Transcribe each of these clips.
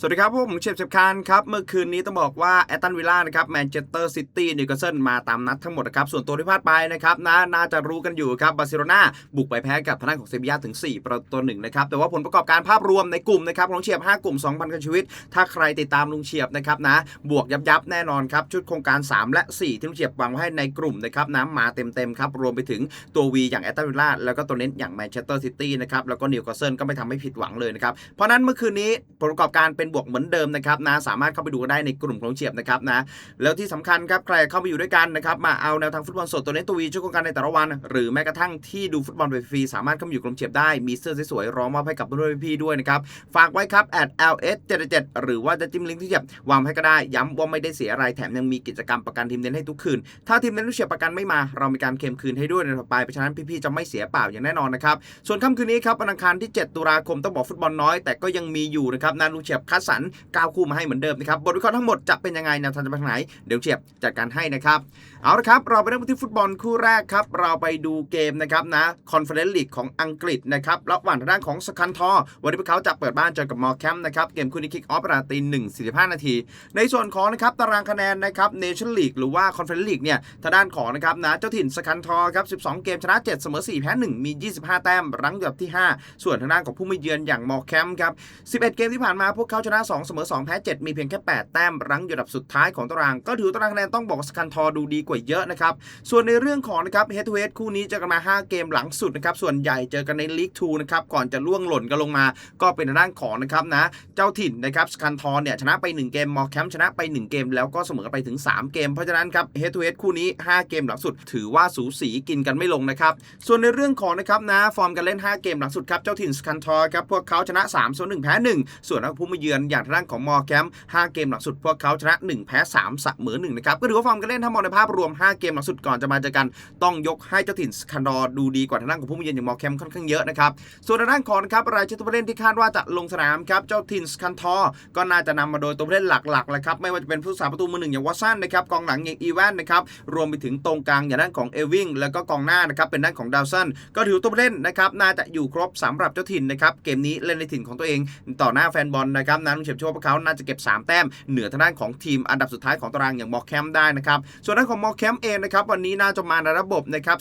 สวัสดีครับผมเชฟเชฟคานครับ เมื่อคืนนี้ต้องบอกว่าแอตตันวิลล่านะครับแมนเชสเตอร์ซิตี้นิวคาสเซิลมาตามนัดทั้งหมดนะครับ ส่วนตัวที่พลาดไปนะครับนะน่าจะรู้กันอยู่ครับบาร์เซโลนาบุกไปแพ้กับทางด้านของเซบียาถึง 4 ประตูหนึ่งนะครับ แต่ว่าผลประกอบการภาพรวมในกลุ่มนะครับของเฉียบ 5 กลุ่ม 2,000กันชีวิต ถ้าใครติดตามลุงเฉียบนะครับนะบวกยับยับแน่นอนครับชุดโครงการ 3 และ 4 ที่ลุงเฉียบวางไว้ให้ในกลุ่มนะครับนะมาเต็มๆครับรวมไปถึงตัว V อย่างแอตตันวิลล่าแล้วก็ตัวเน้นอย่างแมนเชสเตอร์ซิตี้นะครับแล้วก็นิวคาสเซิลก็ไม่ทำให้ผิดหวังเลยนะครับเพราะนั้นเมื่อคืนนี้ผลประกอบการเป็นบวกเหมือนเดิมนะครับนะสามารถเข้าไปดูได้ในกลุ่มของเฉียบนะครับนะแล้วที่สำคัญครับใครเข้าไปอยู่ด้วยกันนะครับมาเอาแนวทางฟุตบอลสดตัวเน้นตัววีช่วยการในแต่ละวัน หรือแม้กระทั่งที่ดูฟุตบอลฟรีสามารถเข้ามาอยู่กลุ่มเฉียบได้มีเสื้อสวยๆรอมอบให้กับเพื่อนๆพี่ๆด้วยนะครับฝากไว้ครับ at ls 77หรือว่าจะจิ้มลิงก์ที่เฉียบวางให้ก็ได้ย้ำว่าไม่ได้เสียอะไรแถมยังมีกิจกรรมประกันทีมเน้นให้ทุกคืน ถ้าทีมเน้นลูกเฉียบประกันไม่มาเรามีการเคลมคืนให้ด้วยในต่อไปเพราะฉะนั้นพี่ๆจะไม่เสียเปล่าอย่างแน่นอนนะครับส่วนค่ำคืนนี้ครับวันอังคารที่ 7 ตุลาคมต้องบอกฟุตบอลน้อยแต่ก็ยังมีอยู่นะครับนาลูกเฉียบคัดสรร9คู่มาให้เหมือนเดิมนะครับบทวิเคราะห์ทั้งหมดจะเป็นยังไงแนวทางจะไปทางไหนเดี๋ยวเฉียบจัดการให้นะครับเอาละครับ เราไปเริ่มที่ฟุตบอลคู่แรกครับ เราไปดูเกมนะครับนะคอนเฟอเรนซ์ลีกของอังกฤษนะครับระหว่างทางด้านของสคันทอ วันนี้พวกเขาจะเปิดบ้านเจอกับมอร์แคมป์นะครับ เกมคู่นี้คิกออฟเวลาตีหนึ่งสี่สิบห้านาที ในส่วนของนะครับตารางคะแนนนะครับเนชั่นลีกหรือว่าคอนเฟอเรนซ์ลีกเนี่ยทางด้านของนะครับนะเจ้าถิ่นสคันทอครับ12เกมชนะ7เสมอ4แพ้1มี25แต้มรั้งอยู่อันดับที่5ส่วนทางด้านของผู้มาเยือนอย่างมอร์แคมป์ครับ11เอ็ดเกมที่ผ่านมาพวกเขาชนะ2เสมอ2แพ้7มีเพียงแค่8แต้มรั้งอยู่อันดับสุดท้ายของตาราง ก็ถือตารางคะแนนต้องบอกสคันทอดูดีกว่าเยอะนะครับ ส่วนในเรื่องของนะครับเฮดทูเฮดคู่นี้เจอกันมา 5 เกมหลังสุดนะครับ ส่วนใหญ่เจอกันในลีก2นะครับ ก่อนจะล่วงหล่นกันลงมา ก็เป็นทางด้านของนะครับนะ เจ้าถิ่นนะครับสคันทอเนี่ยชนะไป 1 เกม มอแคมชนะไป 1 เกม แล้วก็เสมอไปถึง 3 เกม เพราะฉะนั้นครับเฮดทูเฮดคู่นี้ 5 เกมหลังสุด ถือว่าสูสีกินกันไม่ลงนะครับ ส่วนในเรื่องของนะครับนะฟอร์มการเล่น 5 เกมหลังสุดครับเจ้าถิ่นสคันทอครับพวกเขาชนะ3ส่วน1แพ้1ส่วนนักผู้มาเยือนอย่างทางด้านของมอแคม5เกมหลังสุดพวกเขาชนะ 1 แพ้3เสมอ1นะครับก็ถือว่าฟอร์มการเล่นถ้ามองในภาพรวม 5 เกมหลังสุดก่อนจะมาเจอกัน ต้องยกให้เจ้าถิ่นสคันดอร์ดูดีกว่าทางด้านของผู้มาเยือนอย่างมอแคมค่อนข้างเยอะนะครับ ส่วนทางด้านของครับรายชื่อตัวผู้เล่นที่คาดว่าจะลงสนามครับ เจ้าทินสคันทอร์ก็น่าจะนำมาโดยตัวผู้เล่นหลักๆแหละครับ ไม่ว่าจะเป็นผู้สาประตูมือหนึ่งอย่างวัตสันนะครับ กองหลังอย่างอีแวนนะครับ รวมไปถึงตรงกลางอย่างด้านของเอวิงแล้วก็กองหน้านะครับเป็นด้านของดาวซันก็ถือตัวผู้เล่นนะครับน่าจะอยู่ครบสำหรับเจ้าถิ่นนะครับเกมนี้เล่นในถิ่นของตัวเองต่อหน้าแฟนบอลนะครับนั้นเฉียบโชคพวกเขาน่าจะเก็บ 3 แต้มเหนือทางด้านของทีมอันดับสุดท้ายของตารางอย่างมอแคมได้นะครับส่วนด้านของมอร์แคมเองนะครับวันนี้น่าจะมาในระบบนะครับ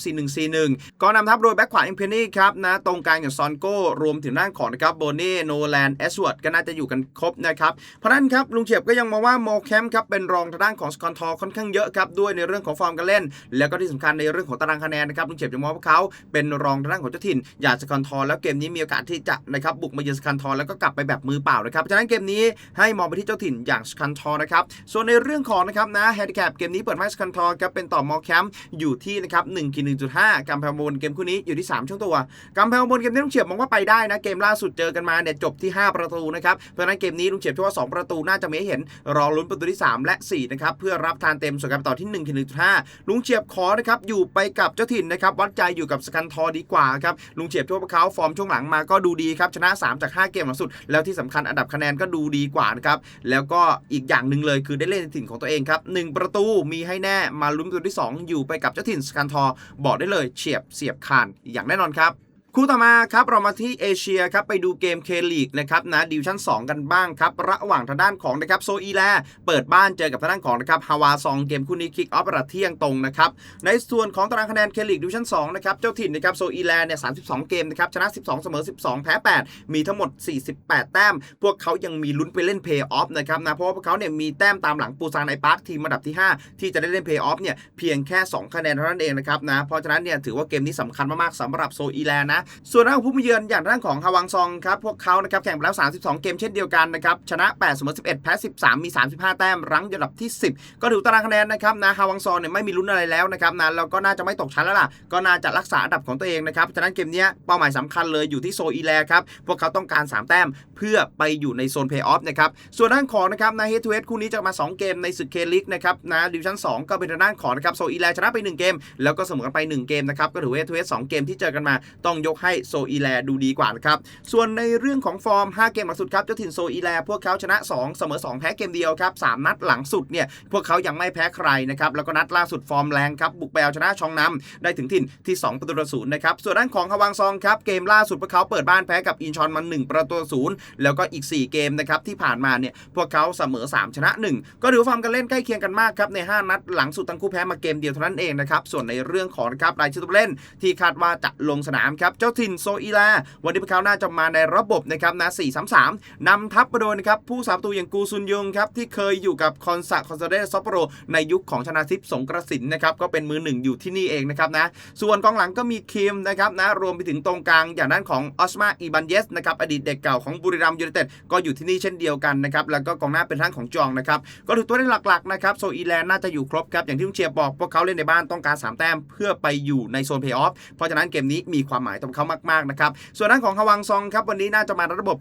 4141 ก็นำทัพโดยแบ็คขวาอิมเพนนี่ครับนะตรงกลางอย่างซอนโก้ รวมถึงด้านของนะครับโบเน่โนแลนเอสวอร์ดก็น่าจะอยู่กันครบนะครับ เพราะนั้นครับลุงเฉียบก็ยังมองว่ามอแคมครับเป็นรองทางด้านของสกอตทอค่อนข้างเยอะครับด้วยในเรื่องของฟอร์มการเล่น แล้วก็ที่สำคัญในเรื่องของตารางคะแนนนะครับลุงเฉียบจะมองว่าเขาเป็นรองทางด้านของเจ้าถิ่นอย่างสกอตทอแล้วเกมนี้มีโอกาสที่จะนะครับบุกมาเยือนสกอตทอแล้วก็กลับไปแบบมือเปล่านะครับเพราะฉะนั้นเกมนี้ให้มองไปที่เจ้าถิ่นอย่างสกันทอนะครับส่วนในเรื่องของนะครับนะแฮนดิแคปเกมนี้เปิดให้สกันทอครับเป็นต่อมอแคมอยู่ที่นะครับ1กิน1.5กำแพงบนเกมคู่นี้อยู่ที่ 3 ช่วงตัวกำแพงบนเกมนี้ลุงเฉียบมองว่าไปได้นะเกมล่าสุดเจอกันมาเนี่ยจบที่ 5 ประตูนะครับเพราะฉะนั้นเกมนี้ลุงเฉียบเชื่อว่า 2 ประตูน่าจะมีให้เห็นรอลุ้นประตูที่ 3 และ4นะครับเพื่อรับทานเต็มส่วนการต่อที่1กิน1.5ลุงเฉียบขอนะครับอยู่ไปกับเจ้าถิ่นนะครับวัดใจอยู่กับสกันทอดีกว่าครับลุงเฉียบเชื่อว่าเขาฟอร์มช่วงหลังมาก็ดูดีครับชนะ 3 จาก 5 เกมหลังสุด แล้วที่สำคัญอันดับคะแนนก็ดูดีกว่านะครับแล้วก็อีกอย่างหนึ่งเลยคือได้เล่นในถิ่นของตัวเองครับหนึ่งประตูมีให้แน่มาลุ้นประตูที่ 2 อยู่ไปกับเจ้าถิ่นสกันทอบอกได้เลยเฉียบเสียบคานอย่างแน่นอนครับ คู่ต่อมาครับเรามาที่เอเชียครับไปดูเกมเคลีกนะครับนะดิวชั่น 2 กันบ้างครับ ระหว่างทางด้านของนะครับโซอีแลเปิดบ้านเจอกับทางด้านของนะครับฮาวาซองเกมคู่นี้คิกออฟระเที่ยงตรงนะครับในส่วนของตารางคะแนนเคลีกดิวชั่น2นะครับเจ้าถิ่นนะครับโซอีแลเนี่ย32 เกมนะครับชนะ 12 เสมอ 12 แพ้ 8 มีทั้งหมด 48 แต้ม พวกเขายังมีลุ้นไปเล่นเพย์ออฟนะครับนะเพราะว่าพวกเขาเนี่ยมีแต้มตามหลังปูซานไอปาร์คทีมอันดับที่ 5 ที่จะได้เล่นเพย์ออฟเนี่ยเพียงแค่ 2 คะแนนเท่านั้นเองนะครับนะเพราะฉะนั้นเนี่ยถือว่าเกมนี้สำคัญมากๆสำหรับโซอีแลนะส่วนทางผู้มาเยือนอย่างด้านของฮาวังซองครับพวกเขานะครับแข่งไปแล้ว 32 เกมเช่นเดียวกันนะครับชนะ8เสมอ11 แพ้ 13 มี 35 แต้มรั้งอยู่อันดับที่ 10 ก็ถือตารางคะแนนนะครับนะฮาวังซองเนี่ยไม่มีลุ้นอะไรแล้วนะครับนะแล้วก็น่าจะไม่ตกชั้นแล้วล่ะก็น่าจะรักษาอันดับของตัวเองนะครับฉะนั้นเกมนี้เป้าหมายสำคัญเลยอยู่ที่โซอีแลครับพวกเขาต้องการ 3 แต้มเพื่อไปอยู่ในโซนเพย์ออฟนะครับส่วนด้านของนะครับนะเฮทูเฮดคู่นี้จะมา 2 เกมในศึกเคลิกนะครับนะดิวชั่น 2 ก็เป็นด้านของนะครับโซอีแลชนะไป 1 เกม แล้วก็เสมอกันไป 1 เกมนะครับก็ถือว่าเฮทูเฮด2เกมที่เจอกันมาต้องยกให้โซอีแลดูดีกว่านะครับ ส่วนในเรื่องของฟอร์ม 5 เกมหลังสุดครับเจ้าถิ่นโซอีแลพวกเขาชนะ 2 เสมอ 2 แพ้เกมเดียวครับ 3 นัดหลังสุดเนี่ยพวกเขายังไม่แพ้ใครนะครับ แล้วก็นัดล่าสุดฟอร์มแรงครับ บุกไปเอาชนะชองนำได้ถึงถิ่นที่ 2 ประตูต่อศูนย์นะครับ ส่วนด้านของฮาวางซองครับเกมล่าสุดพวกเขาเปิดบ้านแพ้กับอินชอนมา1ประตูต่อศูนย์แล้วก็อีก 4 เกมนะครับที่ผ่านมาเนี่ยพวกเขาเสมอ 3 ชนะ 1 ก็ถือฟอร์มการเล่นใกล้เคียงกันมากครับใน 5 นัดหลังสุดทั้งคู่แพ้มาเกมเดียวเท่านั้นเองนะครับส่วนในเรื่องของครับรายชื่อตัวเล่นที่คาดว่าจะลงสนามครับเจ้าถิ่นโซอีลา วันนี้พวกเขาน่าจะมาในระบบนะครับนะ4-3-3นำทัพมาโดยนะครับผู้สาประตูอย่างกูซุนยงครับที่เคยอยู่กับคอนซาคอนซาเดซอปโปโรในยุคของชนาทิพย์สงกระสินนะครับก็เป็นมือหนึ่งอยู่ที่นี่เองนะครับนะส่วนกองหลังก็มีคิมนะครับนะรวมไปถึงตรงกลางอย่างด้านของออสมาอีบันเยสนะครับอดีตเด็กเก่าของบุรีรัมยูไนเต็ดก็อยู่ที่นี่เช่นเดียวกันนะครับแล้วก็กองหน้าเป็นทั้งของจองนะครับก็ถือตัวเล่นหลักๆนะครับโซอีแลนด์น่าจะอยู่ครบครับอย่างที่ลุงเชียร์บอกพวกเขาเล่นในบ้านต้องการสามแต้มเพื่อไปอยู่ในโซนเพย์ออฟเพราะฉะนั้นเกมนี้มีความหมายต่อเขามากๆนะครับส่วนด้านของฮวังซองครับวันนี้น่าจะมาระบบ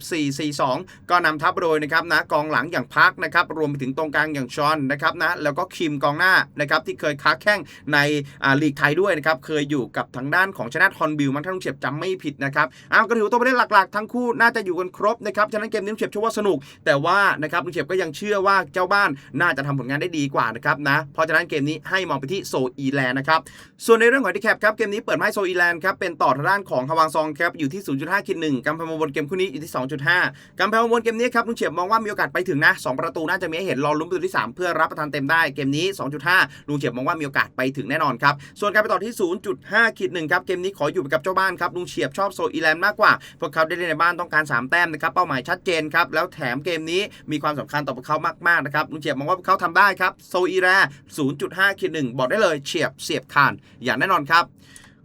4-4-2 ก็นำทัพโดยนะครับนะกองหลังอย่างพักนะครับรวมไปถึงตรงกลางอย่างชอนนะครับนะแล้วก็คิมกองหน้านะครับที่เคยค้าแข้งในลีกไทยด้วยนะครับเคยอยู่กับทางด้านของชนะทอนบิลมันถ้าลุงเฉียบจำไม่ผิดนะครับอ้าวก็ถือว่าตัวประเด็นหลักๆ ทั้งคู่น่าจะอยู่กันครบนะครับฉะนั้นเกมนี้ลุงเฉียบเชื่อว่าสนุก แต่ว่านะครับลุงเฉียบก็ยังเชื่อว่าเจ้าบ้านน่าจะทำผลงานได้ดีกว่านะครับนะเพราะฉะนั้นเกมนี้ให้มองไปที่โซอีแลนด์นะครับส่วนในเรื่องของดีแคปครับเกมนี้เปิดมาให้โซอีแลนด์ครับเป็นต่อทางด้านของฮาวางซองครับอยู่ที่ 0.5คิดหนึ่งกำแพงบนเกมคู่นี้อยู่ที่ 2.5กำแพงบนเกมนี้ครับลุงเฉียบมองว่ามีโอกาสไปถึงนะ 2 ประตูน่าจะมีให้เห็นรอลุ้นประตูที่ 3 เพื่อรับประทานเต็มได้เกมนี้ 2.5ลุงเฉียบมองว่ามีโอกาสไปถึงแน่นอนครับส่วนการไปต่อที่ 0.5คิดหนึ่งครับเกมนี้ขออยู่ไปกับเจ้าบ้านครับลุงเฉียบชอบโซอีแลนด์มากกว่า พวกเขาได้เล่นในบ้านต้องการ 3 แต้มนะครับเป้าหมายชัดเจนครับแล้วแถมเกมนี้มีความสำคัญต่อพวกเขามากๆนะครับลุงเฉียบมองว่าพวกเขาทำได้ครับโซอีแล0.5คิดหนึ่งบอกได้เลยเฉียบเสียบคานอย่างแน่นอนครับ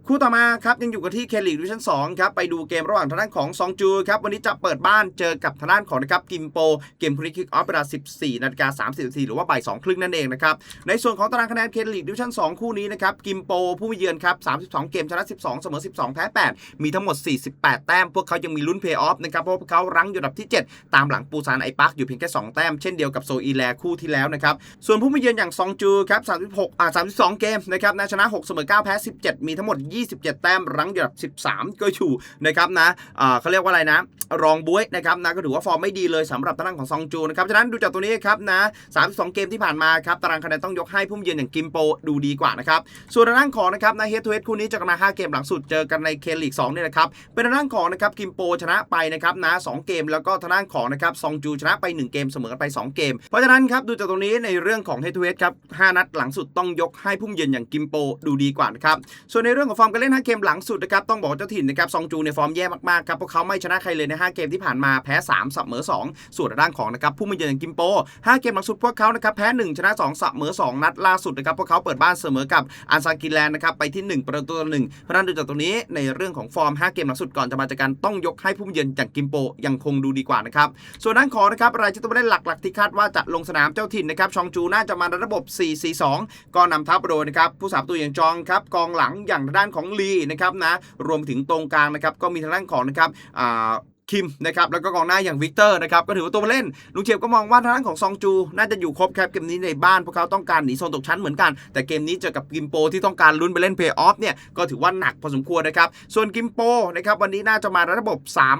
คู่ต่อมาครับยังอยู่กันที่เคลีกดิวิชั่น2ครับไปดูเกมระหว่างทางด้านของซองจูครับวันนี้จะเปิดบ้านเจอกับทางด้านของนะครับกิมโป เกมพรีคิกออฟเวลา 14นาฬิกา30นาทีหรือว่าบ่าย2ครึ่งนั่นเองนะครับในส่วนของตารางคะแนนเคลีกดิวิชั่น2คู่นี้นะครับกิมโปผู้มาเยือนครับ 32 เกมชนะ 12 เสมอ 12 แพ้ 8 มีทั้งหมด 48 แต้ม พวกเขายังมีลุ้นเพย์ออฟนะครับเพราะพวกเขารั้งอยู่อันดับที่ 7 ตามหลังปูซานไอปักอยู่เพียงแค่ 2 แต้มเช่นเดียวกับโซอีแลคู่ที่แล้วนะครับส่วนผู้มาเยือนอย่างซองจูครับ36อ่า32 เกมนะครับนะชนะ 6 เสมอ 9 แพ้ 17 มีทั้งหมด27 แต้มรั้งอยู่อันดับ 13 ก็อยู่นะครับนะเขาเรียกว่าอะไรนะ รองบุ้ยนะครับนะก็ถือว่าฟอร์มไม่ดีเลยสำหรับทางด้านของซองจูนะครับฉะนั้นดูจากตัวนี้ครับนะ 32 เกมที่ผ่านมาครับตารางคะแนนต้องยกให้ผู้มเยือนอย่างกิมโปดูดีกว่านะครับส่วนทางด้านของนะครับนะเฮดทูเฮดคู่นี้จอกันมา 5 เกมหลังสุดเจอกันในเคลีก2เนี่ยนะครับเป็นทางด้านของนะครับกิมโปชนะไปนะครับนะ2เกมแล้วก็ทางด้านของนะครับซองจูชนะไป 1 เกมเสมอไป 2 เกม เพราะฉะนั้นครับดูจากตรงนี้ในเรื่องของเฮดทูเฮดครับ5นัดหลังสุดต้องยกให้ผู้เยือนอย่างกิมโปดูดีกว่านะครับส่วนในเรื่องของฟอร์มการเล่น 5 เกมหลังสุดนะครับต้องบอกว่าเจ้าถิ่นนะครับซองจูในฟอร์มแย่มากๆครับพวกเขาไม่ชนะใครเลยใน 5 เกมที่ผ่านมาแพ้3เสมอ 2 ส่วนทางด้านของนะครับผู้มาเยือนกิมโป 5 เกมหลังสุดพวกเขานะครับแพ้ 1 ชนะ2เสมอ 2 นัดล่าสุดนะครับพวกเขาเปิดบ้านเสมอกับอันซากิแลนด์นะครับไปที่ 1 ประตูต่อหนึ่งเพราะนั้นดูจากตรงนี้ในเรื่องของฟอร์ม 5 เกมหลังสุดก่อนจะมาจากการต้องยกให้ผู้มาเยือนอย่างกิมโปยังคงดูดีกว่านะครับส่วนด้านของนะครับรายชื่อตัวผู้เล่นหลักๆที่คาดว่าจะลงสนามเจ้าถิ่นนะครับชองจูน่าจะมาในระบบ 4-4-2 ก็นำทัพโดยนะครับผู้สาประตูอย่างจองครับกองหลังอย่างด้านของลีนะครับนะรวมถึงตรงกลางนะครับก็มีทางด้านของนะครับอ่า คิมนะครับแล้วก็กองหน้าอย่างวิกเตอร์นะครับก็ถือว่าตัวเล่นลุงเฉียบก็มองว่าทางด้านของซองจู น่าจะอยู่ครบครับเกมนี้ในบ้านพวกเขาต้องการหนีโซนตกชั้นเหมือนกัน แต่เกมนี้เจอกับกิมโปที่ต้องการลุ้นไปเล่นเพย์ออฟเนี่ยก็ถือว่าหนักพอสมควรนะครับส่วนกิมโปนะครับวันนี้น่าจะมาระบบ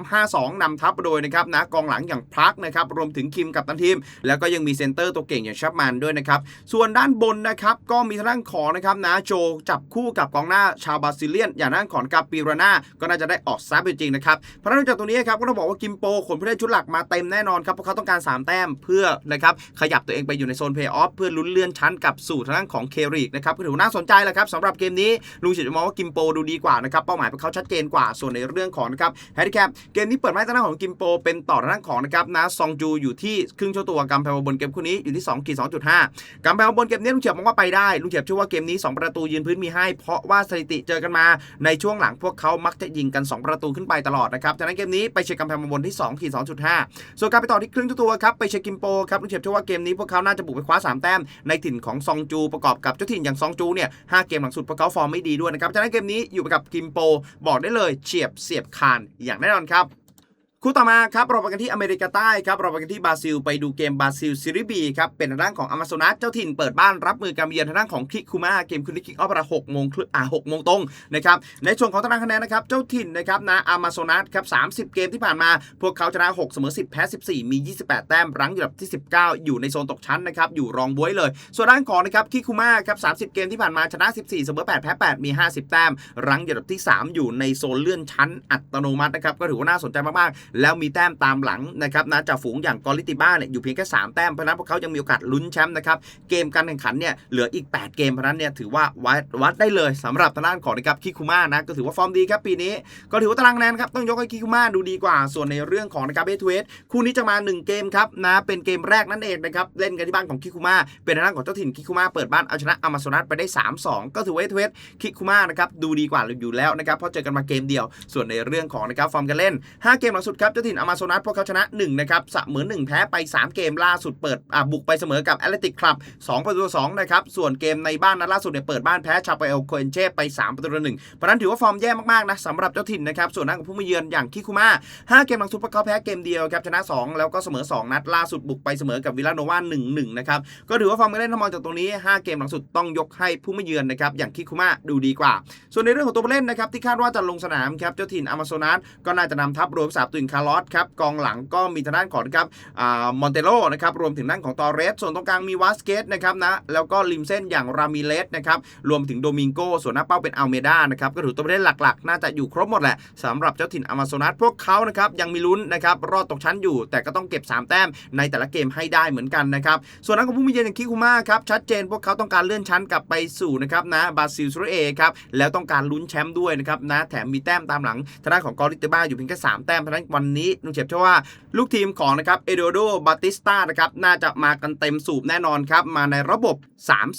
3-5-2นำทัพโดยนะครับนะกองหลังอย่างพลักนะครับรวมถึงคิมกับตันทีม แล้วก็ยังมีเซนเตอร์ตัวเก่งอย่างชับมันด้วยนะครับส่วนด้านบนนะครับก็มีทางด้านของนะครับนะโจจับคู่กับกองหน้าชาวบราซิเลียน อย่างด้านของกาปิราน่าก็น่าจะได้ออกซับจริงๆนะครับเพราะนั้นจากตรงนี้ครับก็ต้องบอกว่ากิมโปขนผู้เล่นชุดหลักมาเต็มแน่นอนครับเพราะเขาต้องการ 3 แต้มเพื่อนะครับขยับตัวเองไปอยู่ในโซนเพย์ออฟเพื่อลุ้นเลื่อนชั้นกับสู่ทางด้านของเคริกนะครับก็ถือว่าน่าสนใจแหละครับสำหรับเกมนี้ลุงเฉียบมองว่ากิมโปดูดีกว่านะครับเป้าหมายของเขาชัดเจนกว่าส่วนในเรื่องของนะครับแฮร์รี่แคปเกมนี้เปิดไม้ทางด้านของกิมโปเป็นต่อทางด้านของนะครับนะซองจูอยู่ที่ครึ่งเจ้าตัวกำแพงบนเกมคู่นี้อยู่ที่2ขีด2.5กำแพงบนเกมนี้ลุงเฉียบมองว่าไปได้ลุงเฉียบเชื่อว่าเกมนี้ 2 ประตูยืนพื้นมีให้ เพราะว่าสถิติเจอกันมาในช่วงหลังพวกเขามักจะยิงกัน 2 ประตูขึ้นไปตลอดนะครับจากนั้นเกมนี้ไปเช็คกำแพงบนที่2ขีด2.5 ส่วนการไปต่อที่ครึ่งตัวครับไปเช็คกิมโปครับลุกเฉียบเชื่อว่าเกมนี้พวกเขาน่าจะบุกไปคว้า 3 แต้มในถิ่นของซองจูประกอบกับเจ้าถิ่นอย่างซองจูเนี่ยห้าเกมหลังสุดพวกเขาฟอร์มไม่ดีด้วยนะครับจะนั้นเกมนี้อยู่กับกิมโปบอกได้เลยเฉียบเสียบคานอย่างแน่นอนครับ คู่ต่อมาครับเราไปกันที่อเมริกาใต้ครับเราไปกันที่บราซิล ไปดูเกมบราซิลซีรีบีครับเป็นทางด้านของอ m มา o นัสเจ้าถิ่นเปิดบ้านรับมือการเยือนทางด้านของคิคุมาเกมคืนนี้คิกออฟเวลาหกโมงครึ่งอ่าหกโมงตรงนะครับในส่วนของตารางคะแนนนะครับเจ้าถิ่นนะครับนะอามาโซนัสครับ30เกมที่ผ่านมา พวกเขาชนะ6เสมอ10แพ้14มี28แต้มรั้งอยู่อันดับที่19อยู่ในโซนตกชั้นนะครับอยู่รองบวยเลย ส่วนด้านของนะครับคิคุมาครับ30เกมที่ผ่านมาชนะ14เสมอ8แพ้8มี50แต้มรั้งอยู่อันดับที่3อยู่ในโซนเลื่อนชั้นอัตโนมัตินะครับก็ถือว่าน่าสนใจมากๆแล้วมีแต้มตามหลังนะครับนะจากฝูงอย่างกอริติบ้าเนี่ยอยู่เพียงแค่ 3 แต้มเพราะนั้นพวกเขายังมีโอกาสลุ้นแชมป์นะครับเกมการแข่งขันเนี่ยเหลืออีก 8 เกมเพราะนั้นเนี่ยถือว่าวัดวัดได้เลยสำหรับทางด้านของนะครับคิคุมานะก็ถือว่าฟอร์มดีครับปีนี้ ก็ถือว่าตารางแนนครับต้องยกให้คิคุมาดูดีกว่า ส่วนในเรื่องของนะครับเบทเวสคู่นี้จะมา 1 เกมครับนะเป็นเกมแรกนั่นเองนะครับเล่นกันที่บ้านของคิคุมาเป็นทางด้านของเจ้าถิ่นคิคุมาเปิดบ้านเอาชนะอามาโซนัสไปได้ 3-2 ก็ถือว่าเทเวสคิคุมานะครับดูดีกว่าอยู่แล้วนะครับเพราะเจอกันมาเกมเดียว ส่วนในเรื่องของนะครับฟอร์มการเล่น 5 เกมหลังสุดครับเจ้าถิ่นอามาโซนัสพวกเขาชนะ1นะครับเสมอ1แพ้ไป 3 เกมล่าสุดเปิดบุกไปเสมอกับแอตเลติกคลับ2ประตูต่อ2นะครับส่วนเกมในบ้านนัดล่าสุดเนี่ยเปิดบ้านแพ้ชาเปเอลโคเอนเช่ไป 3 ประตูต่อ1เพราะนั้นถือว่าฟอร์มแย่มากๆนะสำหรับเจ้าถิ่นนะครับส่วนนักของผู้มาเยือนอย่างคิคุมา5เกมหลังสุดพวกเขาแพ้เกมเดียวครับชนะ 2 แล้วก็เสมอ 2 นัดล่าสุดบุกไปเสมอกับวิลาโนวา1-1นะครับก็ถือว่าฟอร์มการเล่นถ้ามองจากตรงนี้ 5 เกมหลังสุดต้องยกให้ผู้มาเยือนนะครับอย่างคิคุมาดูดีกว่า ส่วนในเรื่องของตัวผู้เล่นนะครับที่คาดว่าจะลงสนามครับเจ้าถิ่นอามาโซนัสก็น่าจะนำทัพรวมสาบตุนคาร์ลอสครับกองหลังก็มีทางด้านของนะครับมอนเตโลนะครับรวมถึงด้านของตอเรส ส่วนตรงกลางมีวาสเกตนะครับนะแล้วก็ริมเส้นอย่างรามิเลสนะครับรวมถึงโดมิงโกส่วนหน้าเป้าเป็นอัลเมดานะครับก็ถือตัวเล่นหลักๆ น่าจะอยู่ครบหมดแหละสำหรับเจ้าถิ่นอามาโซนัสพวกเขานะครับยังมีลุ้นนะครับรอดตกชั้นอยู่ แต่ก็ต้องเก็บ 3 แต้มในแต่ละเกมให้ได้เหมือนกันนะครับส่วนนักของผู้มีเยือนอย่างคิคุมาครับชัดเจนพวกเขาต้องการเลื่อนชั้นกลับไปสู่นะครับนะบราซิลซูเอครับแล้วต้องการลุ้นแชมป์ด้วยนะครับนะแถมมีแต้มตามหลังทางด้านของกอริเตบ้าอยู่เพียงแค่3แต้มเพรานั้นวันนี้นุ่งเฉยบเชื่อว่าลูกทีมของนะครับเอโดโดบาติสตานะครับน่าจะมากันเต็มสูบแน่นอนครับ มาในระบบ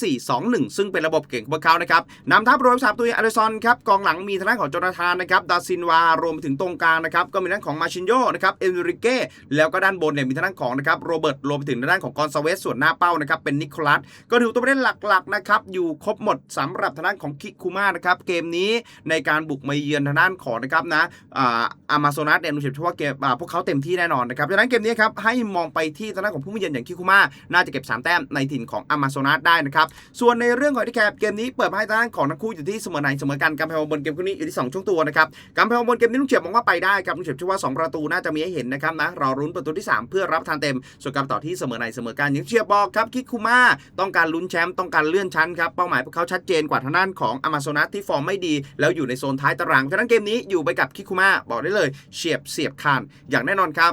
3-4-2-1 ซึ่งเป็นระบบเก่งของพวกเขานะครับนำทัพรวมสามตัวอเลซอนครับกองหลังมีทางด้านของโจนาธานนะครับดาซินวารวมไปถึงตรงกลางนะครับก็มีทางด้านของมาชินโยนะครับเอนริเก้แล้วก็ด้านบนเนี่ยมีทางด้านของนะครับโรเบิร์ตรวมไปถึงทางด้านของกอนซาเวสส่วนหน้าเป้านะครับเป็นนิโคลัสก็ถือตัวผู้เล่นหลักๆนะครับอยู่ครบหมดสำหรับทางด้านของคิคุมานะครับเกมนี้ในการบุกมาเยือนทางด้านของนะครับนะอ่าอามาโซนัสเนี่ยนุเชฟเชื่อว่าเกมพวกเขาเต็มที่แน่นอนนะครับดังนั้นเกมนี้ครับให้มองไปที่ทางด้านของผู้มาเยือนอย่างคิคุมาน่าจะเก็บ 3 แต้มในถิ่นของอามาโซนัสได้นะครับส่วนในเรื่องของที่แคปเกมนี้เปิดมาให้ทางด้านของทั้งคู่อยู่ที่เสมอไหนเสมอกันกำแพงบนเกมคู่นี้อยู่ที่สองช่วงตัวนะครับกำแพงบนเกมนี้ลุงเฉียบมองว่าไปได้ครับลุงเฉียบเชื่อว่าสองประตูน่าจะมีให้เห็นนะครับนะรารุ้นประตูที่สามเพื่อรับทานเต็มส่วนการต่อที่เสมอไหนเสมอกันอย่างเชียร์บอกครับคิคุมาต้องการลุ้นแชมป์ต้องการเลื่อนชั้นครับเป้าหมายพวกเขาชัดเจนกว่าทางด้านของอามาโซนัสที่ฟอร์มไม่ดี แล้วอยู่ในโซนท้ายตารางฉะนั้นเกมนี้อยู่ไปกับคิคุมาบอกได้เลยเฉียบเสียบคานอย่างแน่นอนครับ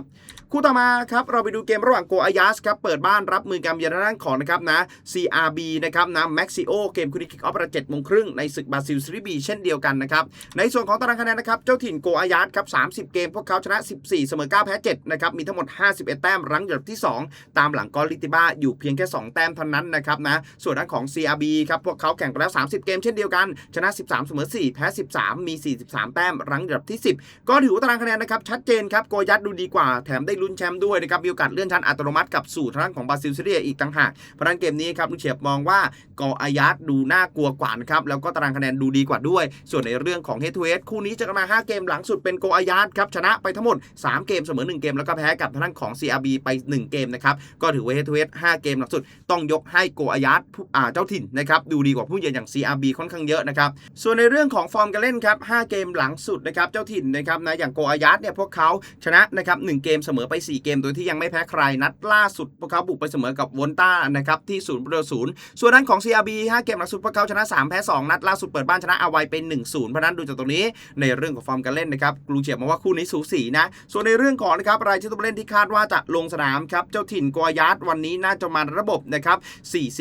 คู่ต่อมาครับเราไปดูเกมระหว่างโกอายัสครับเปิดบ้านรับมือกับเยือนางด้านของนะครับนะ CRB นะครับนะแม็กซิโอเกมคุณิคิกออฟประเจ็ดโมงครึ่งในศึกบราซิลซีรีบีเช่นเดียวกันนะครับในส่วนของตารางคะแนนนะครับเจ้าถิ่นโกอายัสครับ30 เกม พวกเขาชนะ 14 เสมอ 9 แพ้ 7 นะครับ มีทั้งหมด 51 แต้ม รั้งอยู่อันดับที่ 2 ตามหลังกอลิติบ้าอยู่เพียงแค่ 2 แต้มเท่านั้นนะครับนะ ส่วนด้านของ CRB ครับ พวกเขาแข่งไปแล้ว 30 เกมเช่นเดียวกัน ชนะ 13 เสมอ 4 แพ้ 13 มี 43 แต้ม รั้งอยู่อันดับที่ 10 ก็ถือว่าตารางคะแนนนะครับ ชัดเจนครับ โกยัสดูดีกว่า แถมได้ลุ้นแชมป์ด้วยนะครับมีโอกาสเลื่อนชั้นอัตโนมัติกับสู่ทางด้านของบราซิลซีเรียอีกต่างหากเพราะนั้นเกมนี้ครับลุงเฉียบมองว่ากออายัดดูน่ากลัวกว่านะครับแล้วก็ตารางคะแนนดูดีกว่าด้วย ส่วนในเรื่องของเฮดทูเฮดคู่นี้จะกันมา 5 เกมหลังสุดเป็นโกอายัดครับชนะไปทั้งหมด 3 เกมเสมอ 1 เกมแล้วก็แพ้กับทางด้านของ CRB ไป 1 เกมนะครับก็ถือว่าเฮดทูเฮด5เกมหลังสุดต้องยกให้โกอายัดอ่าเจ้าถิ่นนะครับดูดีกว่าผู้เยือนอย่าง CRB ค่อนข้างเยอะนะครับส่วนในเรื่องของฟอร์มการเล่นครับ5เกมหลังสุดนะครับเจ้าถิ่นนะครับนะอย่างโกอายัดเนี่ยพวกเขาชนะนะครับ1เกมเสมอไป 4 เกมโดยที่ยังไม่แพ้ใครนัดล่าสุดพวกเขาบุกไปเสมอกับวอนต้านะครับที่ศูนย์ประตูศูนย์ส่วนด้านของ CRB 5 เกมหลังสุดพวกเขาชนะ 3 แพ้ 2 นัดล่าสุดเปิดบ้านชนะเอาไวเป็น1-0เพราะนั้นดูจากตรงนี้ในเรื่องของฟอร์มการเล่นนะครับกรูเฉียบมาว่าคู่นี้สูสีนะ ส่วนในเรื่องของนะครับรายชื่อตัวผู้เล่นที่คาดว่าจะลงสนามครับเจ้าถิ่นกัวยัดวันนี้น่าจะมาระบบนะครับ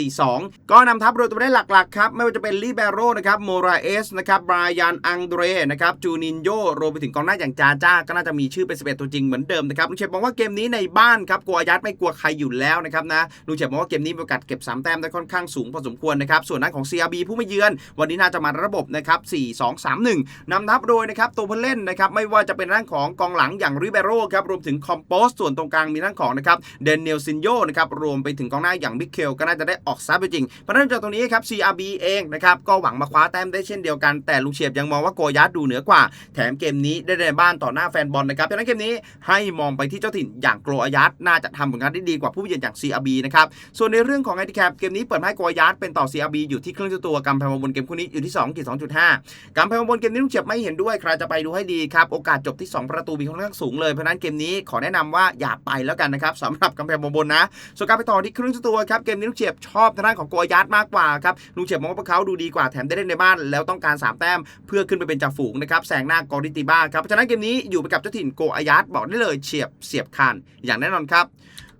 4-4-2 ก็นำทัพโดยตัวผู้เล่นหลักๆครับไม่ว่าจะเป็นลีเบโรนะครับโมราเอสนะครับบรยันอังเดรนะครับจูนินโยรวมไปถึงกองหน้าอย่างจาจ้าก็น่าจะมีชื่อเป็น11ตัวจริงเหมือนเดิมนะครับลุงเชฟมองว่าเกมนี้ในบ้านครับกัวยัดไม่กลัวใครอยู่แล้วนะครับนะลุงเฉียบมองว่าเกมนี้มีโอกาสเก็บ3แต้มได้ค่อนข้างสูงพอสมควรนะครับส่วนนั้นของ CRB ผู้มาเยือน วันนี้น่าจะมาระบบนะครับ4 2 3 1นำทัพโดยนะครับตัวผู้เล่นนะครับไม่ว่าจะเป็นร่างของกองหลังอย่างริเบโรครับรวมถึงคอมโพสส่วนตรงกลางมีร่างของนะครับเดนเนลซินโยนะครับรวมไปถึงกองหน้าอย่างมิเคลก็น่าจะได้ออกซับไปจริงเพราะฉะนั้นจากตรงนี้ครับ CRB เองนะครับก็หวังมาคว้าแต้มได้เช่นเดียวกัน แต่ลุงเฉียบยังมองว่าโกยัดดูเหนือกว่า แถมเกมนี้ได้ในบ้านต่อหน้าแฟนบอลนะครับดังนั้นเกมนี้ให้มองไปที่เจ้าาถิ่นอย่างโกลอายัดน่าจะทำผลงานได้ดีกว่าผู้เยือนอย่าง CRB นะครับ ส่วนในเรื่องของไอทีแคปเกมนี้เปิดให้โกลอายัดเป็นต่อ CRB อยู่ที่ครึ่งตัวกำแพงบนเกมคู่นี้อยู่ที่2กีด2.5กำแพงบนเกมนี้ลุงเฉียบไม่เห็นด้วยใครจะไปดูให้ดีครับโอกาสจบที่ 2 ประตูมีค่อนข้างสูงเลยเพราะนั้นเกมนี้ขอแนะนำว่าอย่าไปแล้วกันนะครับสำหรับกำแพงบนนะส่วนการไปต่อที่ครึ่งตัวครับเกมนี้ลุงเฉียบชอบทางด้านของโกลอายัดมากกว่าครับลุงเฉียบมองว่าพวกเขาดูดีกว่าแถมได้เล่นในบ้าน แล้วต้องการ 3 แต้มเพื่อขึ้นไปเป็นจ่าฝูงนะครับแซงหน้ากอริติบ้าครับเพราะฉะนั้นเกมนี้อยู่ไปกับเจ้าถิ่นโกอายัดบอกได้เลยเฉียบเสียบคานอย่างแน่นอนครับ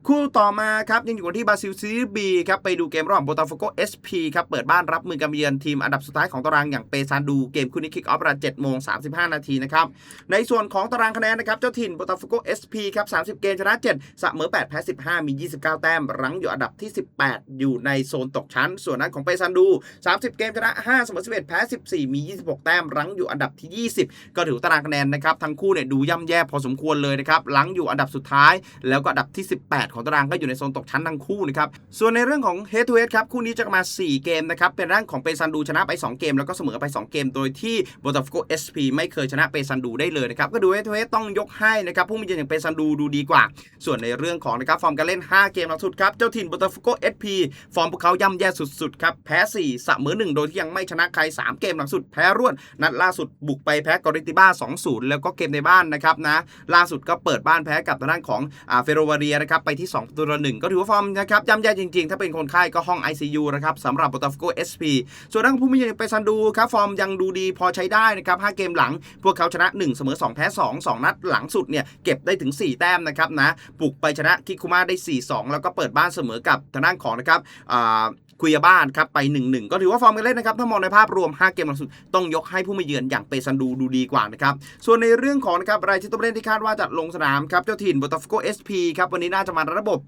คู่ต่อมาครับยังอยู่กันที่บราซิลซีรีส์บีครับไปดูเกมระหว่างโบตาโฟโกเอสพีครับเปิดบ้านรับมือกับเยือนทีมอันดับสุดท้ายของตารางอย่างเปซานดูเกมคู่นี้คิกออฟเวลา7โมง35 นาทีนะครับในส่วนของตารางคะแนนนะครับเจ้าถิ่นโบตาโฟโกเอสพีครับ30 เกมชนะ7เสมอ8แพ้15 มี 29 แต้มรั้งอยู่อันดับที่ 18 อยู่ในโซนตกชั้น ส่วนนั้นของเปซานดู 30 เกมชนะ5เสมอ11แพ้14 มี 26 แต้มรั้งอยู่อันดับที่ 20 ก็ถือตารางคะแนนนะครับทั้งคู่เนี่ยดูย่ำแย่พอสมควรเลยนะครับรั้งอยู่อันดับสุดท้ายแล้วก็อันดับที่ 18ของตารางก็อยู่ในโซนตกชั้นทั้งคู่นะครับ ส่วนในเรื่องของ Head to Head ครับ คู่นี้จะมา 4 เกมนะครับ เป็นร่างของเปซันดูชนะไป 2 เกม แล้วก็เสมอไป 2 เกม โดยที่ b o t a f o g o SP ไม่เคยชนะเปซันดูได้เลยนะครับ ก็ดู Head to Head ต้องยกให้นะครับ ผู้มีเยนอย่างเปซันดูดูดีกว่า ส่วนในเรื่องของนะครับฟอร์มการเล่น 5 เกมลังสุดครับ เจ้าถิ่น b o t a f o g o SP ฟอร์มพวกเขาย่ำแย่สุดๆครับ แพ้4เสมอ1โดยที่ยังไม่ชนะใคร 3 เกมหลังสุดแพ้รวด นัดล่าสุดบุกไปแพ้กอริติบ้า2-0 แล้วก็เกมในบ้านนะครับนะล่าสุดก็เปิดบ้านแพ้กับทางด้านของอ่าเฟโรวาเรียนะครับไปที่2ประตูต่อหนึ่งก็ถือว่าฟอร์มนะครับย่ำแย่จริงๆ ถ้าเป็นคนไข้ก็ห้อง ICU นะครับสำหรับ b o t a f o g o SP ส่วนทางผู้มีอย่างไปซันดูครับฟอร์มยังดูดีพอใช้ได้นะครับ5เกมหลัง พวกเขาชนะ 1 เสมอ 2 แพ้ 2 2 นัดหลังสุดเนี่ยเก็บได้ถึง 4 แต้มนะครับนะปลุกไปชนะคิคุมาได้ 4-2 แล้วก็เปิดบ้านเสมอกับทางด้านของนะครับอ่า คุยาบ้านครับไป1-1ก็ถือว่าฟอร์มการเล่นนะครับถ้ามองในภาพรวม 5 เกมหลังสุดต้องยกให้ผู้มาเยือนอย่างเปซันดูดูดีกว่านะครับส่วนในเรื่องของนะครับรายชื่อตัวเล่นที่คาดว่าจะลงสนามครับเจ้าถิ่นบ o ต a f o g o SP ครับวันนี้น่าจะมาระบบ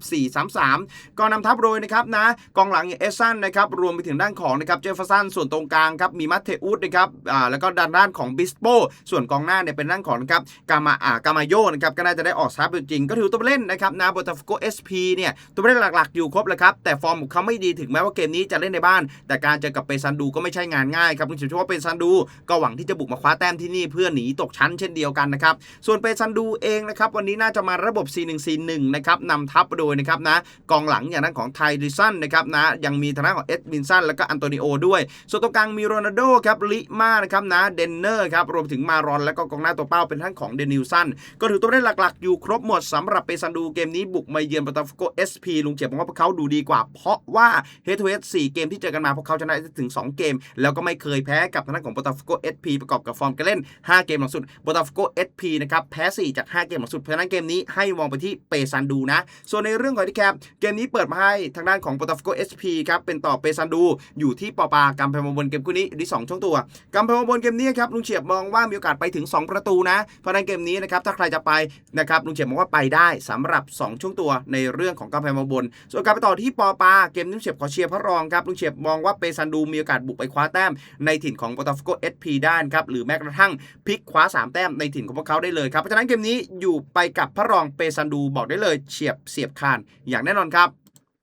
4-3-3ก็นำทัพโดยนะครับนะกองหลังอย่างเอสซันนะครับรวมไปถึงด้านของนะครับเจฟเฟอร์สันส่วนตรงกลางครับมีมัตเทอุสนะครับอ่าแล้วก็ด้านด้านของบิสโปส่วนกองหน้าเนี่ยเป็นด้านของนะครับกามาอ่ากามาโยนะครับก็น่าจะได้ออกซับจริงก็ถือตัวเล่นนะครับนะบ o ต a f o g o SP เนี่ยตัวเล่นหลักๆอยู่ครบแล้วครับแต่ฟอร์มของเขาไม่ดีถึงแม้ว่าเกมนี้จะเล่นในบ้าน แต่การเจอกับเปซันดูก็ไม่ใช่งานง่ายครับคุณเชื่อว่าเปซันดูก็หวังที่จะบุกมาคว้าแต้มที่นี่เพื่อหนีตกชั้นเช่นเดียวกันนะครับส่วนเปซันดูเองนะครับวันนี้น่าจะมาระบบ 4-1-4-1 นะครับนำทัพโดยนะครับนะกองหลังอย่างนั้นของไทริสันนะครับนะยังมีทางด้านของเอ็ดมินสันแล้วก็อันโตนิโอด้วย ส่วนตรงกลางมีโรนัลโดครับลิมานะครับนะเดนเนอร์ครับรวมถึงมารอนแล้วก็กองหน้าตัวเป้าเป็นท่านของเดนิลสันก็ถือตัวเล่นหลักๆ อยู่ครบหมดสำหรับเปซันดูเกมนี้บุกมาเยือนปาตาฟโกเอสพีลุงเจียบบอกว่าพวกเขาดูดีกว่า เพราะว่าเฮทูเฮสี่เกมที่เจอกันมาพวกเขาชนะถึง 2 เกม แล้วก็ไม่เคยแพ้กับทางด้านของปาตาฟโกเอสพีประกอบกับฟอร์มการเล่น 5 เกมหลังสุดปาตาฟโกเอสพีนะครับแพ้ 4 จาก 5 เกมหลังสุดเพราะฉะนั้นเกมนี้ให้มองไปที่เปซันดูนะ ส่วนในเรื่องของที่แคปเกมนี้เปิดมาให้ทางด้านของปาตาฟโกเอสพีครับเป็นต่อเปซันดูอยู่ที่ปอปากำแพงบนเกมคู่นี้อยู่ที่2ช่องตัวกำแพงบนเกมนี้ครับลุงเฉียบมองว่ามีโอกาสไปถึง 2 ประตูนะ เพราะฉะนั้นเกมนี้นะครับถ้าใครจะไปนะครับลุงเฉียบมองว่าไปได้สำหรับ 2 ช่วงตัวในเรื่องของกำแพงบนส่วนการไปต่อที่ปอปาเกมนี้ลุงเฉียบขอเชียร์พระรองครับลุงเฉียบมองว่าเปซันดูมีโอกาสบุกไปคว้าแต้มในถิ่นของปอตฟโกเอสพีได้ครับหรือแม้กระทั่งพลิกคว้า 3 แต้มในถิ่นของพวกเขาได้เลยครับเพราะฉะนั้นเกมนี้อยู่ไปกับพระรองเปซันดูบอกได้เลยเฉียบเสียบคานอย่างแน่นอนครับ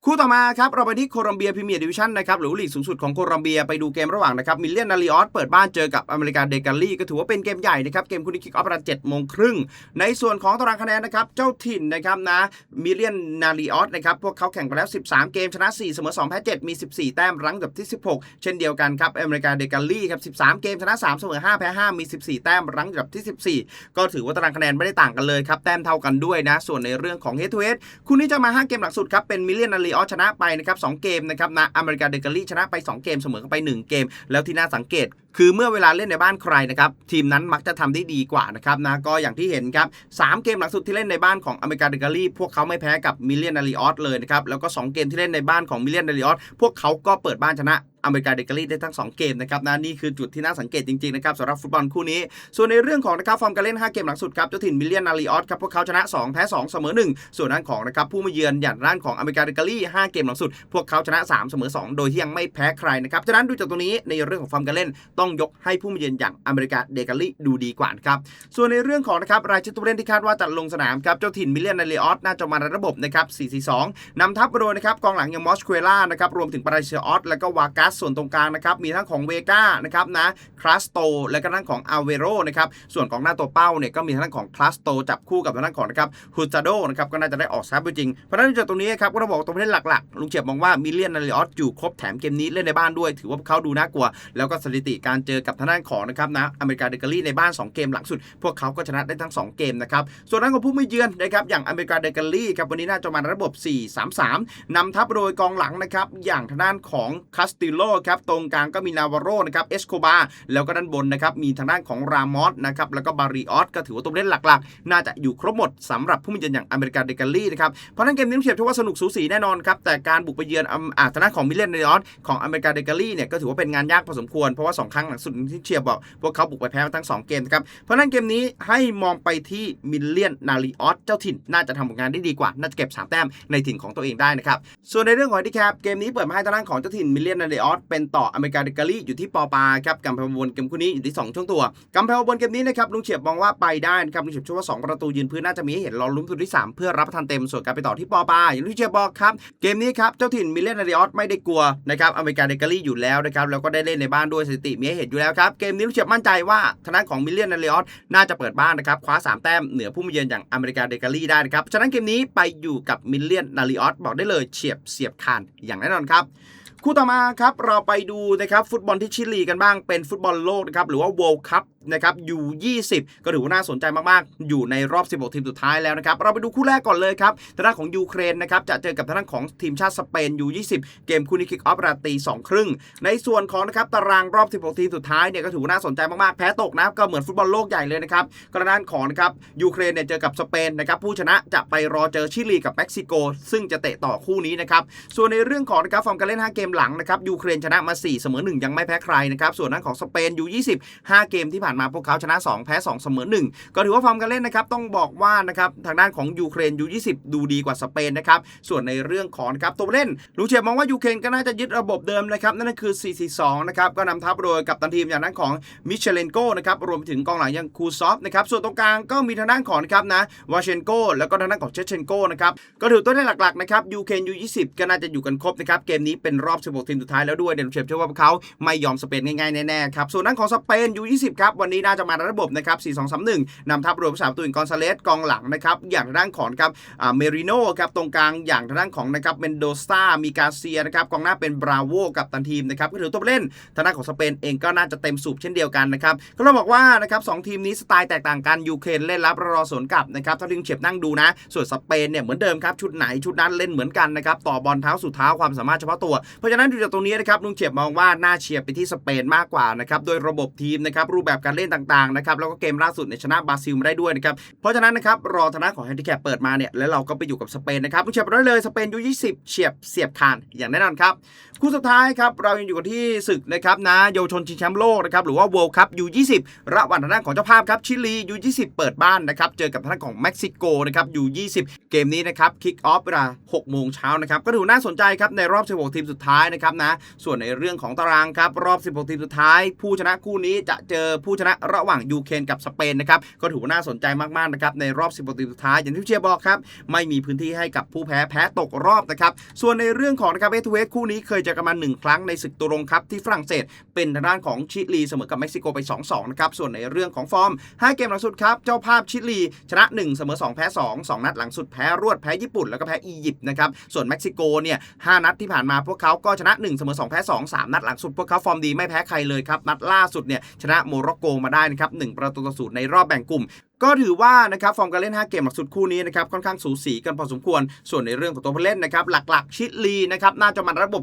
คู่ต่อมาครับเราไปที่โคลัมเบียพรีเมียร์ดิวิชั่นนะครับหรือลีกสูงสุดของโคลัมเบียไปดูเกมระหว่างนะครับมิเลียนนาริออสเปิดบ้านเจอกับอเมริกาเดกาลี่ก็ถือว่าเป็นเกมใหญ่นะครับเกมคู่นี้คิกออฟประมาณเจ็ดโมงครึ่งในส่วนของตารางคะแนนนะครับเจ้าถิ่นนะครับนะมิเลียนนาริออสนะครับพวกเขาแข่งไปแล้ว 13 เกมชนะ 4 เสมอ2แพ้7มี 14 แต้มรั้งอันดับที่ 16 เช่นเดียวกันครับอเมริกาเดกาลี่ครับ13 เกมชนะ 3 เสมอ5แพ้5มี 14 แต้มรั้งอันดับที่ 14 ก็ถือว่าตารางคะแนนไม่ได้ต่างกันเลยครับแต้มเท่ากันด้วยนะส่วนในเรื่องของเฮดทูเฮดคู่นี้จะมา5เกมหลังสุดครับเป็นมิเลียนนาริออสชนะไปนะครับสองเกมนะครับนะอเมริกาเดกาลี่ชนะไป 2 เกมเสมอกันไป 1 เกม แล้วที่น่าสังเกตคือเมื่อเวลาเล่นในบ้านใครนะครับทีมนั้นมักจะทำได้ดีกว่านะครับนะก็อย่างที่เห็นครับสามเกมหลังสุดที่เล่นในบ้านของอเมริกาเดกาลี่พวกเขาไม่แพ้กับมิลเลียนนาริออสเลยนะครับแล้วก็ 2 เกมที่เล่นในบ้านของมิลเลียนนาริออสพวกเขาก็เปิดบ้านชนะ อเมริกาเดกาลีได้ทั้ง 2 เกมนะครับนะนี่คือจุดที่น่าสังเกตจริงๆนะครับสำหรับฟุตบอลคู่นี้ ส่วนในเรื่องของนะครับฟอร์มการเล่น 5 เกมหลังสุดครับเจ้าถิ่นมิเลียนนาริออสครับพวกเขาชนะ 2 แพ้ 2 เสมอ 1 ส่วนด้านของนะครับผู้มาเยือนอย่างด้านของอเมริกาเดกาลี5เกมหลังสุด พวกเขาชนะ 3 เสมอ 2 โดยที่ยังไม่แพ้ใครนะครับฉะนั้นดูจากตรงนี้ในเรื่องของฟอร์มการเล่น ต้องยกให้ผู้มาเยือนอย่างอเมริกาเดกาลีดูดีกว่าครับส่วนในเรื่องของนะครับรายชื่อตัวเล่นที่คาดว่าจะลงสนามครับเจ้าถิ่นมิเลียนนาริออสน่าจะมาในระบบนะครับ4-4-2นำทัพโดยนะครับกองหลังอย่างมอสเคล่านะครับรวมถึงปาราเชออสและก็วากัสส่วนตรงกลางนะครับมีทั้งของเวก้านะครับนะคลาสโตและก็ทั้งของอาเวโรนะครับส่วนของหน้าตัวเป้าเนี่ยก็มีทั้งของคลาสโตจับคู่กับทางด้านของนะครับฮุซาโดนะครับก็น่าจะได้ออกซับจริงเพราะฉะนั้นจากตรงนี้ครับก็ต้องบอกตัวเล่นหลักๆลุงเฉียบมองว่ามิเลียนนาริออสอยู่ครบแถมเกมนี้เล่นในบ้านด้วย ถือว่าเขาดูน่ากลัว แล้วก็สถิติการเจอกับทางด้านของนะครับนะอเมริกาเดกาลีในบ้าน 2 เกมหลังสุด พวกเขาก็ชนะได้ทั้ง 2 เกมนะครับส่วนด้านของผู้ไม่เยือนนะครับอย่างอเมริกาเดกาลีครับวันนี้น่าจะมาระบบ 4-3-3นำทัพโดยกองหลังนะครับอย่างทางด้านของคาสติโลลครับตรงกลางก็มีนาวาโรนะครับเอสโคบาแล้วก็ด้านบนนะครับมีทางด้านของรามอสนะครับแล้วก็บาริออสก็ถือว่าตัวเล่นหลักๆ น่าจะอยู่ครบหมดสำหรับผู้มีเยือนอย่างอเมริกาเดกาลี่นะครับเพราะนั้นเกมนี้เชียร์ถือว่าสนุกสูสีแน่นอนครับแต่การบุกไปเยือนอาทางด้านของมิเลนเนอสของอเมริกาเดกาลี่เนี่ยก็ถือว่าเป็นงานยากพอสมควรเพราะว่าสองครั้งหลังสุดที่เชียร์บอกพวกเขาบุกไปแพ้มาทั้งสองเกมนะครับเพราะนั้นเกมนี้ให้มองไปที่มิเลียนนาริออสเจ้าถิ่นน่าจะทำผลงานได้ดีกว่าน่าจะเก็บ3แต้มในถิ่นของตัวเองได้นะครับส่วนในเรื่องของที่แคปเกมนี้เปิดมาให้ทางด้านของเจ้าถิ่นมิเลนนาริออสเป็นต่ออเมริกาเดกาลีอยู่ที่ปอปาครับกำแพงวนเกมคู่นี้อยู่ที่ 2 ช่วงตัวกำแพงวนเกมนี้นะครับลุงเฉียบมองว่าไปได้นะครับลุงเฉียบเชื่อว่า 2 ประตูยืนพื้นน่าจะมีให้เห็นรอลุ้นตัวที่ 3 เพื่อรับประทานเต็มส่วนการไปต่อที่ปอปาอย่างที่เฉียบบอกครับเกมนี้ครับเจ้าถิ่นมิเลียนนาริออสไม่ได้กลัวนะครับอเมริกาเดกาลีอยู่แล้วนะครับแล้วก็ได้เล่นในบ้านด้วยสถิติมีให้เห็นอยู่แล้วครับเกมนี้ลุงเฉียบมั่นใจว่าทางด้านของมิเลียนนาริออสน่าจะเปิดบ้านนะครับคว้า 3 แต้มเหนือผู้มาเยือนอย่างอเมริกาเดกาลีได้นะครับฉะนั้นเกมนี้ไปอยู่กับมิเลนนาริออสบอกได้เลยเฉียบเสียบคานอย่างแน่นอนครับ คู่ต่อมาครับเราไปดูนะครับฟุตบอลที่ชิลีกันบ้างเป็นฟุตบอลโลกนะครับหรือว่า World Cup นะครับยู20 ก็ถือว่าน่าสนใจมากๆ อยู่ในรอบ 16 ทีมสุดท้ายแล้วนะครับ เราไปดูคู่แรกก่อนเลยครับทางด้านของยูเครนนะครับจะเจอกับทางด้านของทีมชาติสเปนยู20 เกมคู่นี้คิกออฟราตรี2ครึ่ง ในส่วนของนะครับตารางรอบ 16 ทีมสุดท้ายเนี่ยก็ถือว่าน่าสนใจมากๆ แพ้ตกนะก็เหมือนฟุตบอลโลกใหญ่เลยนะครับก็ทางด้นของนะครับยูเครนเนี่ยเจอกับสเปนนะครับผู้ชนะจะไปรอเจอชิลีกับเม็กซิโก ซึ่งจะเตะต่อคู่นี้นะครับส่วนในเรื่องของนะครับฟอร์มการเล่น 5 เกมหลังนะครับยูเครนชนะมา 4 เสมอ 1 ยังไม่แพ้ใครนะครับส่วนนั้นของสเปนยู20 5 เกมที่ผ่านมาพวกเขาชนะ 2 แพ้ 2 เสมอ 1 ก็ถือว่าฟอร์มการเล่นนะครับต้องบอกว่านะครับทางด้านของยูเครนยู20 ดูดีกว่าสเปนนะครับส่วนในเรื่องของนะครับตัวเล่นลูเชียมองว่ายูเครนก็น่าจะยึดระบบเดิมนะครับนั่นคือ 4-4-2 นะครับก็นำทัพโดยกับตันทีมอย่างนั้นของมิเชเลนโกนะครับรวมไปถึงกองหลังอย่างคูซอฟนะครับส่วนตรงกลางก็มีทางด้านของนะครับนะวาเชนโกแล้วก็ทางด้านของเชเชนโกนะครับก็ถือตัวเล่นหลักๆนะครับยูเครนยู20 ก็น่าจะอยู่กันครบนะครับเกมนี้เป็นรอบ16ทีมสุดท้ายแล้วด้วยเดนเชียบเชื่อว่าเขาไม่ยอมสเปนง่ายๆแน่ๆครับส่วนด้นของสเปนยู20ครับวันนี้น่าจะมาในระบบนะครับ4-2-3-1นำทัพรวมสามตัวอินกอนซาเลสกองหลังนะครับอย่างทางด้านของครับเมริโนครับตรงกลางอย่างทางด้านของนะครับเมนโดซามีกาเซียนะครับกองหน้าเป็นบราโวกับตันทีมนะครับก็ถือตัวเล่นทางด้านของสเปนเองก็น่าจะเต็มสูบเช่นเดียวกันนะครับก็ต้องบอกว่านะครับสองทีมนี้สไตล์แตกต่างกันยูเครนเล่นรับรอสวนกลับนะครับเท่าที่ลุงเฉียบนั่งดูนะ ส่วนสเปนเนี่ยเหมือนเดิมครับชุดไหนชุดนั้นเล่นเหมือนกันนะครับต่อบอลเท้าสู่เท้าความสามารถเฉพาะตัวเพราะฉะนั้นดูจากตรงนี้นะครับลุงเฉียบมองว่าน่าเชียร์ไปที่สเปนมากกว่านะครับโดยระบบทีมนะครับรูปแบบการเล่นต่างๆนะครับแล้วก็เกมล่าสุดในชนะบราซิลมาได้ด้วยนะครับเพราะฉะนั้นนะครับรอทางด้าของแฮนดิแคปเปิดมาเนี่ยแล้วเราก็ไปอยู่กับสเปนนะครับลุงเฉียบได้เลยสเปนยู20เฉียบเสียบคานอย่างแน่นอนครับคู่สุดท้ายครับเรายังอยู่กันที่ศึกนะครับนะเยาวชนชิงแชมป์โลกนะครับหรือว่า World Cup U20 ระหว่างทางด้านของเจ้าภาพครับชิลี U20 เปิดบ้านนะครับเจอกับทางด้านของเม็กซิโกนะครับ U20 เกมนี้นะครับคิกออฟเวลา6โมงเช้านะครับก็ถือน่าสนใจครับในรอบ16ทีมสุดท้ายนะครับนะ ส่วนในเรื่องของตารางครับรอบ 16 ทีมสุดท้าย ผู้ชนะคู่นี้จะเจอผู้ชนะระหว่างยูเครนกับสเปนนะครับก็ถือว่าน่าสนใจมากๆนะครับในรอบ 16 ทีมสุดท้ายอย่างที่เชียร์บอกครับไม่มีพื้นที่ให้กับผู้แพ้แพ้ตกรอบนะครับส่วนในเรื่องของนะครับเวทเวทคู่นี้เคยเจอกันมาหนึ่งครั้งในศึกตัวรงครับที่ฝรั่งเศส เป็นทางด้านของชิลีเสมอกับเม็กซิโกไป 2-2นะครับส่วนในเรื่องของฟอร์ม 5 เกมหลังสุดครับเจ้าภาพชิลีชนะ 1 เสมอ 2 แพ้ 2 2 นัดหลังสุดแพ้รวดแพ้ญี่ปุ่นแล้วก็แพ้อียิปต์นะครับส่วนเม็กซิโกเนี่ย5นัดที่ผ่านมาพวกเขาก็ชนะ1เสมอ2แพ้2 3 นัดหลังสุดพวกเขาฟอร์มดีไม่แพ้ใครเลยครับนัดล่าสุดเนี่ยชนะโมร็อกโกมาได้นะครับ1ประตูต่อศูนย์ในรอบแบ่งกลุ่ม ก็ถือว่านะครับฟอร์มการเล่น 5 เกมหลักสุดคู่นี้นะครับค่อนข้างสูสีกันพอสมควร ส่วนในเรื่องของตัวผู้เล่นนะครับหลักๆ ชิลีนะครับน่าจะมาระบบ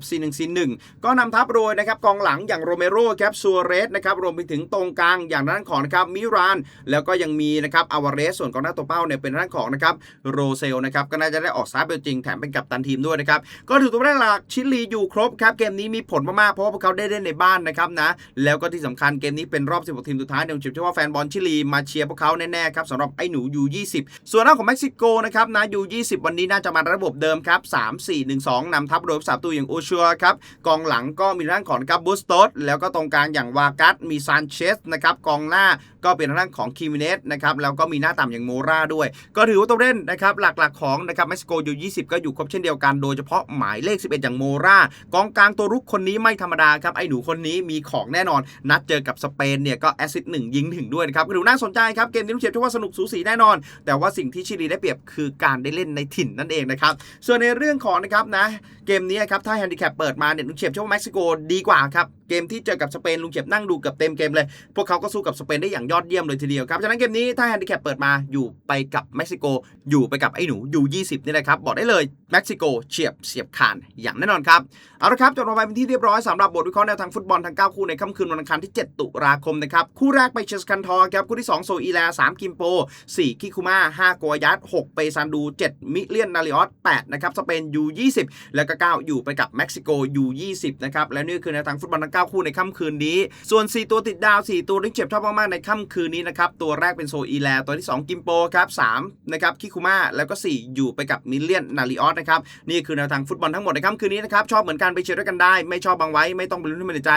4-1-4-1 ก็นำทัพโดยนะครับกองหลังอย่างโรเมโรครับซัวเรสนะครับรวมไปถึงตรงกลางอย่างด้านของนะครับมิราน แล้วก็ยังมีนะครับอาวาเรสส่วนกองหน้าตัวเป้าเนี่ยเป็นด้านของนะครับโรเซลนะครับก็น่าจะได้ออกซ้ายเป็นจริงแถมเป็นกัปตันทีมด้วยนะครับก็ถือตัวผู้เล่นหลักชิลีอยู่ครบครับเกมนี้มีผลมากๆเพราะว่าพวกเขาได้เล่นในบ้านนะครับนะแล้วก็ที่สำคัญเกมนี้เป็นรอบ 16 ทีมสุดท้ายเดี๋ยวผมเชื่อว่าแฟนบอลชิลีมาเชียร์พวกเขาแน่กครับสำหรับไอ้หนูยู20 ส่วนหน้าของเม็กซิโกนะครับนะยู20 วันนี้น่าจะมาระบบเดิมครับ 3 4 1 2นำทัพโดยสาประตูอย่างโอชัวครับกองหลังก็มีร่างของครับบูสโตสแล้วก็ตรงกลางอย่างวากัสมีซานเชสนะครับกองหน้า ก็เป็นทางด้านของคิมิเนสนะครับแล้วก็มีหน้าต่ำอย่างโมราด้วย ก็ถือว่าตัวเล่นนะครับหลักๆของนะครับเม็กซิโกยู20 ก็อยู่ครบเช่นเดียวกันโดยเฉพาะหมายเลข 11 อย่างโมรากองกลางตัวรุกคนนี้ไม่ธรรมดาครับไอ้หนูคนนี้มีของแน่นอน นัดเจอกับสเปนเนี่ยก็แอสซิสต์หนึ่งยิงถึงด้วยนะครับก็ถือน่าสนใจครับเกมนี้ลูกเชียร์ที่ว่าสนุกสูสีแน่นอน แต่ว่าสิ่งที่ชิลีได้เปรียบคือการได้เล่นในถิ่นนั่นเองนะครับส่วนในเรื่องของนะครับนะเกมนี้ครับถ้าแฮนดิแคปเปิดมาเนี่ยลุงเฉียบเชื่อว่าเม็กซิโกดีกว่าครับเกมที่เจอกับสเปนลุงเฉียบนั่งดูเกับเต็มเกมเลย พวกเขาก็สู้กับสเปนได้อย่างยอดเยี่ยมเลยทีเดียวครับ ฉะนั้นเกมนี้ถ้าแฮนดิแคปเปิดมาอยู่ไปกับเม็กซิโก อยู่ไปกับไอ้หนูอยู่ 20 นี่แหละครับ บอกได้เลยเม็กซิโกเฉียบเสียบคานอย่างแน่นอนครับ เอาละครับจบลงไปเป็นที่เรียบร้อยสำหรับบทวิเคราะห์แนวทางฟุตบอลทั้ง9คู่ในค่ำคืนวันอังคารที่ 7 ตุลาคมนะครับคู่แรกไปเชสกันทอร์ครับคู่ที่ 2 โซอีแล3กิมโป 4 คิคุมา5โกยัต6เปซันดู 7 มิเลียนนาริออส8นะครับสเปนยู20 แล้วก็ 9 อยู่ไปกับเม็กซิโกยู20นะครับและนี่คือแนวทางฟุตบอลทั้ง9คู่ในค่ำคืนนี้ ส่วน 4 ตัวติดดาว 4 ตัวที่เจ็บชอบมากๆในค่ำค่ำคืนนี้นะครับ ตัวแรกเป็นโซอีแลตัวที่ 2 กิมโปครับ3นะครับคิคุมาแล้วก็ 4 อยู่ไปกับมิเลียนนาริออสนะครับ นี่คือแนวทางฟุตบอลทั้งหมดในค่ำคืนนี้นะครับ ชอบเหมือนกันไปเชียร์ด้วยกันได้ ไม่ชอบบางไว้ ไม่ต้องไปลุ้นให้มันในใจ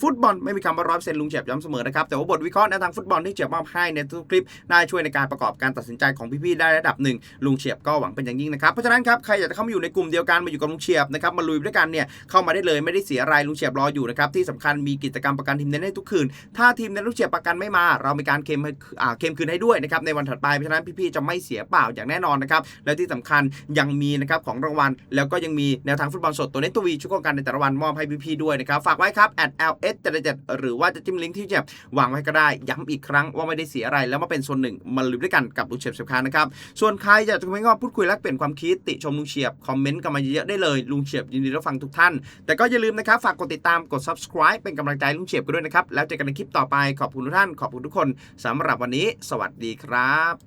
ฟุตบอลไม่มีคำว่าร้อยเซนลุงเฉียบย้ำเสมอนะครับ แต่ว่าบทวิเคราะห์ในวทางฟุตบอลที่เฉียบมอบให้ในทุกคลิปได้ช่วยในการประกอบการตัดสินใจของพี่ๆได้ระดับหนึ่งลุงเฉียบก็หวังเป็นอย่างยิ่งนะครับเพราะฉะนั้นครับใครอยากจะเข้ามาอยู่ในกลุ่มเดียวกันมาอยู่กับลุงเฉียบนะครับมาลุยด้วยกันเนี่ยเข้ามาได้เลยไม่ได้เสียอะไรลุงเฉียบรออยู่นะครับที่สำคัญมีกิจกรรมประกันทีมเน้นให้ทุกคืนถ้าทีมเน้นลุงเฉียบประกันไม่มาเรามีการเคลมอ่าเคลมคืนให้ด้วยนะครับในวันถัดไปเพราะฉะนั้นพี่ๆจะไม่เสียเปล่าอย่างแน่นอนนะครับและที่สำคัญยังมีนะครับของรางวัล แล้วก็ยังมีแนวทางฟุตบอลสดตัวเน้ตัววีชุดโครงการในแต่ละวันมอบให้พี่ๆด้วยนะครับฝากไว้ครับ at @ls 7หรือว่าจะจิ้มลิงก์ที่เจ็บวางไว้ก็ได้ย้ำอีกครั้งว่าไม่ได้เสียอะไร แล้วมาเป็นส่วนหนึ่งมาลุยด้วยกันกับลุงเฉียบเฉียบคานนะครับส่วนใครอยากจะคอมเมนต์ก็พูดคุยแลกเปลี่ยนความคิดติชมลุงเฉียบคอมเมนต์กันมาเยอะๆได้เลยลุงเฉียบยินดีรับฟังทุกท่าน แต่ก็อย่าลืมนะครับฝากกดติดตามกด subscribe เป็นกำลังใจลุงเฉียบกันด้วยนะครับแล้วเจอกันในคลิปต่อไปขอบคุณทุกท่านขอบคุณทุกคนสำหรับวันนี้ สวัสดีครับ